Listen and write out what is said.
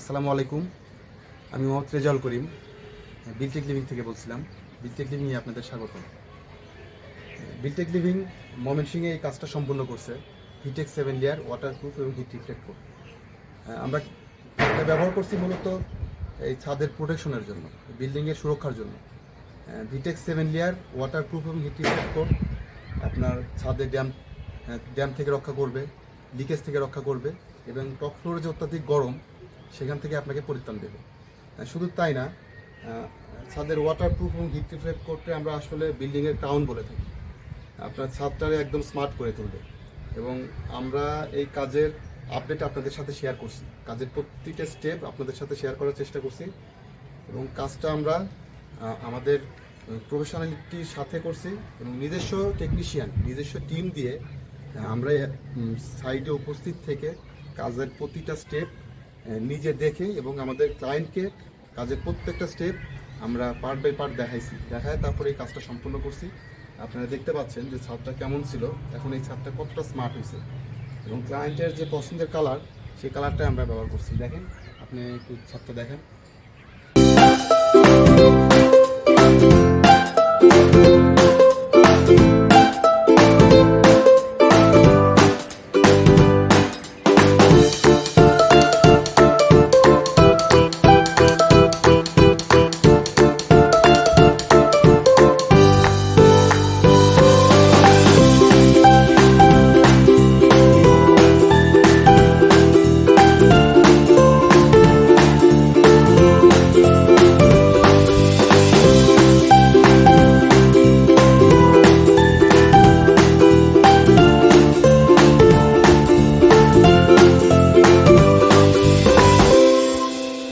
আসসালামু আলাইকুম। আমি মোহাম্মদ রেজাউল করিম বিলটেক লিভিং থেকে বলছিলাম। বিলটেক লিভিংয়ে আপনাদের স্বাগত। বিলটেক লিভিং ময়মনসিংহে এই কাজটা সম্পূর্ণ করছে। হিটেক সেভেন লেয়ার ওয়াটারপ্রুফ এবং হিট রিফ্লেক্ট কোড আমরা এটা ব্যবহার করছি মূলত এই ছাদের প্রোটেকশনের জন্য বিল্ডিংয়ের সুরক্ষার জন্য। ভিটেক সেভেন লেয়ার ওয়াটারপ্রুফ এবং হিট রিফ্লেক্ট কোড আপনার ছাদে ড্যাম ড্যাম থেকে রক্ষা করবে লিকেজ থেকে রক্ষা করবে এবং টপ ফ্লোরে যে অত্যাধিক গরম সেখান থেকে আপনাকে পরিত্রাণ দেবে। শুধু তাই না ছাদের ওয়াটারপ্রুফ এবং হিট রিফ্লেক্ট করতে আমরা আসলে বিল্ডিংয়ের ক্রাউন বলে থাকি। আপনার ছাদটারে একদম স্মার্ট করে তুলবে। এবং আমরা এই কাজের আপডেট আপনাদের সাথে শেয়ার করছি। কাজের প্রতিটা স্টেপ আপনাদের সাথে শেয়ার করার চেষ্টা করছি। এবং কাজটা আমরা আমাদের প্রফেশনালিটির সাথে করছি এবং নিজস্ব টেকনিশিয়ান নিজস্ব টিম দিয়ে আমরা সাইডে উপস্থিত থেকে কাজের প্রতিটা স্টেপ নিজে দেখে এবং আমাদের ক্লায়েন্টকে কাজের প্রত্যেকটা স্টেপ আমরা পার্ট বাই পার্ট দেখাইছি। দেখায় তারপরে এই কাজটা সম্পূর্ণ করছি। আপনারা দেখতে পাচ্ছেন যে ছাদটা কেমন ছিল। এখন এই ছাদটা কতটা স্মার্ট হয়েছে। এবং ক্লায়েন্টের যে পছন্দের কালার সেই কালারটাই আমরা ব্যবহার করছি। দেখেন, আপনি একটু ছাদটা দেখেন।